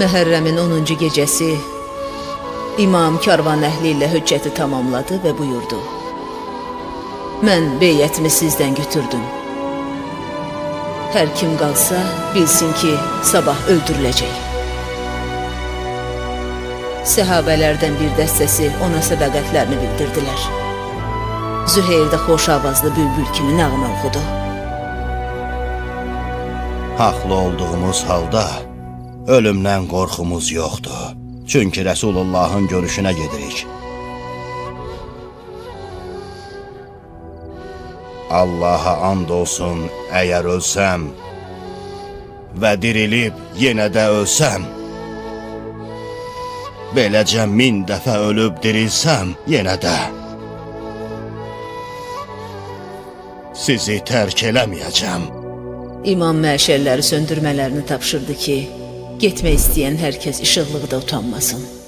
Məhərrəmin 10-cu gecəsi İmam karvan əhli ilə höccəti tamamladı və buyurdu. Mən beyətimi sizdən götürdüm. Hər kim qalsa bilsin ki, sabah öldürüləcək. Səhabələrdən bir dəstəsi ona sədaqətlərini bildirdilər. Züheyr də xoş avazlı bülbül kimi nəğmə oxudu. Haqlı olduğumuz halda ölümdən qorxumuz yoxdur. Çünki Rəsulullahın görüşünə gedirik. Allaha and olsun, əgər ölsəm və dirilib yenə də ölsəm, beləcə min dəfə ölüb dirilsəm yenə də sizi tərk eləməyəcəm. İmam məşəlləri söndürmələrini tapşırdı ki, getmək istəyən hər kəs işıqlıqda utanmasın.